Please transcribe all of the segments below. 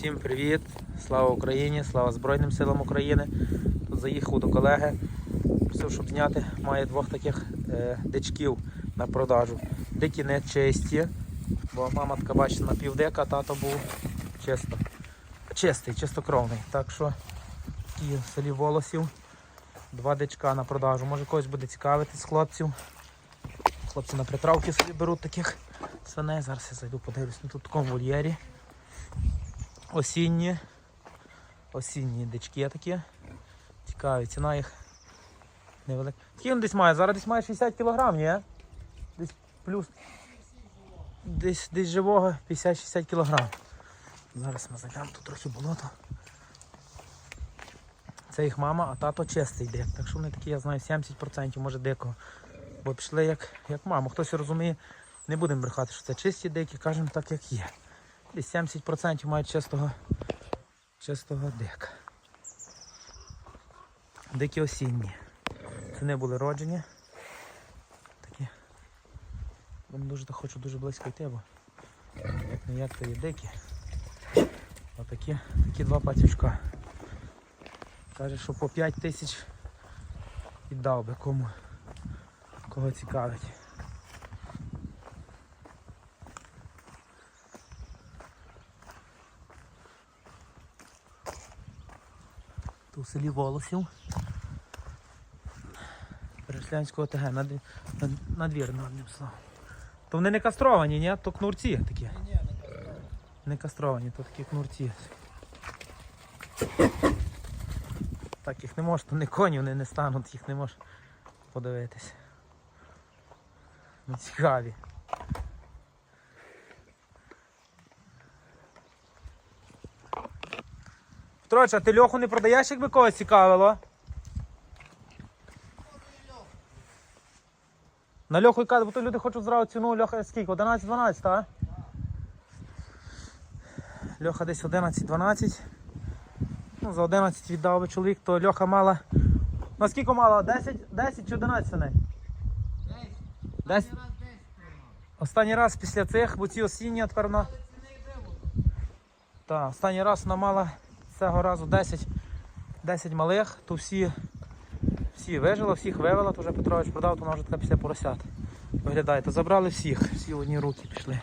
Всім привіт! Слава Україні! Слава Збройним силам України! Тут заїхав до колеги. Просив, щоб зняти. Має двох таких е, дичків на продажу. Дикі не чисті, бо мама така бачите напівдика, тато був чисто. Чистий, чистокровний. Так що такі в селі волосів. Два дичка на продажу. Може когось буде цікавити з хлопців. Хлопці на притравки собі беруть таких свиней. Зараз я зайду подивлюсь. Ну, тут в такому вольєрі. Осінні. Осінні дички такі. Цікаві, ціна їх невелика. Скільки він десь має? Зараз десь має 60 кг, ні? Десь плюс. Десь, десь живого 50-60 кг. Зараз ми зайдемо, тут трохи болото. Це їх мама, а тато чистий дик. Так що вони такі, я знаю, 70% може дикого. Бо пішли як, як мама. Хтось розуміє, не будемо брехати, що це чисті дикі, кажемо так, як є. Десь 70% мають чистого, чистого дика. Дикі осінні. Це не були роджені. Такі. Я дуже так хочу дуже близько йти, бо як не як то є дикі. Отакі такі два пацючка. Каже, що по 5 тисяч віддав би кому кого цікавить. В селі Волосів. Перешлянського ТГ, над, над, надвірно одним словом. То вони не кастровані, ні? То кнурці такі. Ні, Не кастровані, то такі кнурці. Так їх не можеш, то не коні, вони не стануть, їх не можеш подивитись. Ну цікаві. Петрович, а ти льоху не продаєш, якби когось цікавило? На льоху яка, бо то люди хочуть зразу ціну льоха скільки? 11-12, так? Льоха десь 11-12. Ну, за 11 віддав би чоловік, то льоха мала. На скільки мала? 10, 10 чи 11 свиней? 10. Останній раз після цих, бо ці осінні, тепер вона. Так, останній раз вона мала цього разу 10, 10 малих, то всі, всі вижила, всіх вивела, то вже Петрович продав, то вона вже така після поросят. Виглядає, забрали всіх, всі одні руки пішли.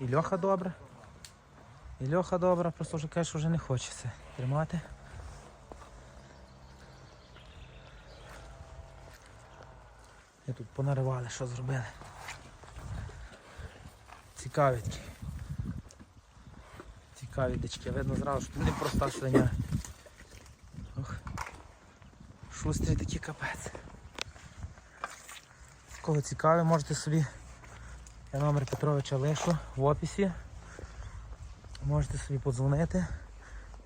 І Льоха добре. І Льоха добре, просто вже що вже не хочеться тримати. І тут понаривали, що зробили. Цікаві. Цікаві дички. Видно зразу, що не проста свиня. Ох. Шустрі такі капець. Кого цікаві, можете собі. Я номер Петровича лишу в описі. Можете собі подзвонити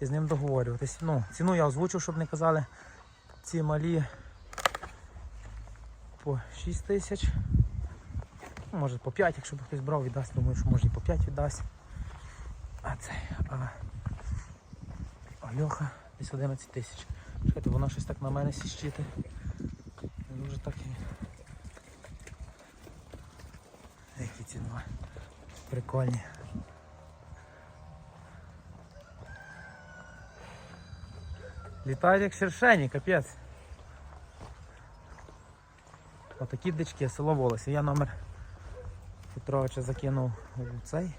і з ним договорюватись. Ну, ціну я озвучив, щоб не казали. Ці малі по 6 тисяч. Ну, Може по 5, якщо б хтось брав, віддасть, думаю, що може і по 5 віддасть. А це, а, а десь 11 тисяч. Чекайте, воно щось так на мене сіщити. Не дуже так і. Які ці два. Прикольні. Літають як шершені, капець. Отакі дички, село Волосів. Я номер Петровича закинув у цей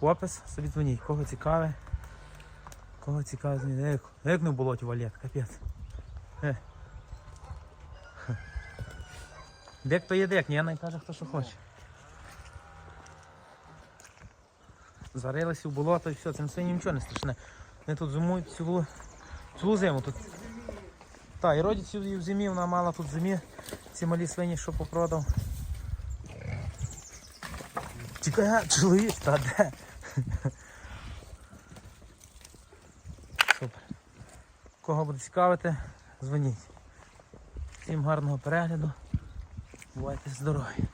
опис, собі дзвоніть, кого цікаве. Кого цікаве, дзвоніть. Як, як не в болоті валет, капець. Е. Дек є дек, ні, не каже хто що хоче. Зарилися в болото і все, цим свині нічого не страшне. Вони тут зимують цілу, цілу зиму. Тут так, і родиться і в зимі, вона мала тут в зимі ці малі свині, що попродав. Тікай, чоловік, та де? Супер. Кого буде цікавити, дзвоніть. Всім гарного перегляду. Бувайте здорові.